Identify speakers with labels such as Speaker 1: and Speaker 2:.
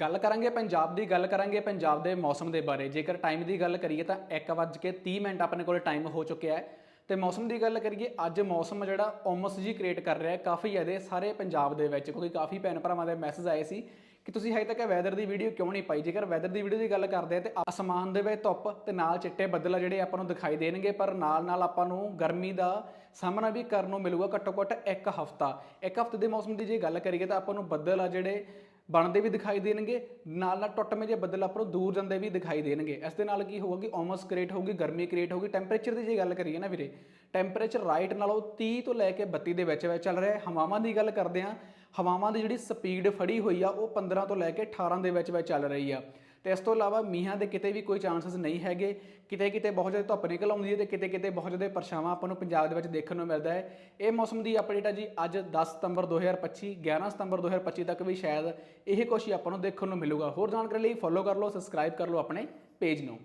Speaker 1: ਗੱਲ ਕਰਾਂਗੇ, ਪੰਜਾਬ ਦੀ ਗੱਲ ਕਰਾਂਗੇ, ਪੰਜਾਬ ਦੇ ਮੌਸਮ ਦੇ ਬਾਰੇ। ਜੇਕਰ ਟਾਈਮ ਦੀ ਗੱਲ ਕਰੀਏ ਤਾਂ 1:30 ਮਿੰਟ ਆਪਣੇ ਕੋਲ ਟਾਈਮ ਹੋ ਚੁੱਕਿਆ ਹੈ। ਤੇ ਮੌਸਮ ਦੀ ਗੱਲ ਕਰੀਏ, ਅੱਜ ਮੌਸਮ ਜਿਹੜਾ ਓਮਸ ਜੀ ਕ੍ਰੀਏਟ ਕਰ ਰਿਹਾ ਹੈ, ਕਾਫੀ ਇਹਦੇ ਸਾਰੇ ਪੰਜਾਬ ਦੇ ਵਿੱਚ, ਕਿਉਂਕਿ ਕਾਫੀ ਭੈਣ ਭਰਾਵਾਂ ਦੇ ਮੈਸੇਜ ਆਏ ਸੀ ਕਿ ਤੁਸੀਂ ਹਜੇ ਤੱਕ ਵੈਦਰ ਦੀ ਵੀਡੀਓ ਕਿਉਂ ਨਹੀਂ ਪਾਈ? ਜੇਕਰ ਵੈਦਰ ਦੀ ਵੀਡੀਓ ਦੀ ਗੱਲ ਕਰਦੇ ਆ ਤੇ ਅਸਮਾਨ ਦੇ ਵਿੱਚ ਧੁੱਪ ਤੇ ਨਾਲ ਚਿੱਟੇ ਬੱਦਲ ਆ ਜਿਹੜੇ ਆਪਾਂ ਨੂੰ ਦਿਖਾਈ ਦੇਣਗੇ, ਪਰ ਨਾਲ ਨਾਲ ਆਪਾਂ ਨੂੰ ਗਰਮੀ ਦਾ ਸਾਹਮਣਾ ਵੀ ਕਰਨ ਨੂੰ ਮਿਲੂਗਾ ਘੱਟੋ ਘੱਟ ਇੱਕ ਹਫਤਾ। ਇੱਕ ਹਫ਼ਤੇ ਦੇ ਮੌਸਮ ਦੀ ਜੇ ਗੱਲ ਕਰੀਏ ਤਾਂ ਆਪਾਂ ਨੂੰ ਬੱਦਲ ਆ ਜਿਹੜੇ ਬਣਦੇ ਵੀ ਦਿਖਾਈ ਦੇਣਗੇ, ਨਾਲ ਨਾਲ ਟੁੱਟਵੇਂ ਜਿਹੇ ਬੱਦਲ ਆਪਾਂ ਨੂੰ ਦੂਰ ਜਾਂਦੇ ਵੀ ਦਿਖਾਈ ਦੇਣਗੇ। ਇਸ ਦੇ ਨਾਲ ਕੀ ਹੋਊਗਾ ਕਿ ਓਮਸ ਕ੍ਰੀਏਟ ਹੋਊਗੀ, ਗਰਮੀ ਕ੍ਰੀਏਟ ਹੋਊਗੀ। ਟੈਂਪਰੇਚਰ ਦੀ ਜੇ ਗੱਲ ਕਰੀਏ ਨਾ ਵੀਰੇ ਟੈਂਪਰੇਚਰ ਰਾਈਟ ਨਾਲੋਂ 30 ਤੋਂ ਲੈ ਕੇ 32 ਦੇ ਵਿੱਚ ਵਿੱਚ ਚੱਲ ਰਿਹਾ ਹੈ। ਹਵਾਵਾਂ ਦੀ ਗੱਲ ਕਰਦੇ ਹਾਂ, ਹਵਾਵਾਂ ਦੀ ਜਿਹੜੀ ਸਪੀਡ ਫੜੀ ਹੋਈ ਆ, ਉਹ 15 ਤੋਂ ਲੈ ਕੇ 18 ਦੇ ਵਿੱਚ ਵਿੱਚ ਚੱਲ ਰਹੀ ਆ। ਤੇ ਇਸ ਤੋਂ ਇਲਾਵਾ ਮੀਂਹਾਂ ਦੇ ਕਿਤੇ ਵੀ ਕੋਈ ਚਾਂਸਸ ਨਹੀਂ ਹੈਗੇ। ਕਿਤੇ ਕਿਤੇ ਬਹੁਤ ਜ਼ਿਆਦਾ ਧੁੱਪ ਨਿਕਲ ਆਉਂਦੀ ਹੈ ਤੇ ਕਿਤੇ ਕਿਤੇ ਬਹੁਤ ਜ਼ਿਆਦਾ ਪਰਛਾਵਾਂ ਆਪਾਂ ਨੂੰ ਪੰਜਾਬ ਦੇ ਵਿੱਚ ਦੇਖਣ ਨੂੰ ਮਿਲਦਾ ਹੈ। ਇਹ ਮੌਸਮ ਦੀ ਅਪਡੇਟ ਆ ਜੀ ਅੱਜ 10 ਸਤੰਬਰ 2025 11 ਸਤੰਬਰ 2025 ਤੱਕ ਵੀ ਸ਼ਾਇਦ ਇਹ ਕੁਛ ਹੀ ਆਪਾਂ ਨੂੰ ਦੇਖਣ ਨੂੰ ਮਿਲੂਗਾ। ਹੋਰ ਜਾਣਕਾਰੀ ਲਈ ਫੋਲੋ ਕਰ ਲਓ ਸਬਸਕ੍ਰਾਈਬ ਕਰ ਲਓ ਆਪਣੇ ਪੇਜ ਨੂੰ।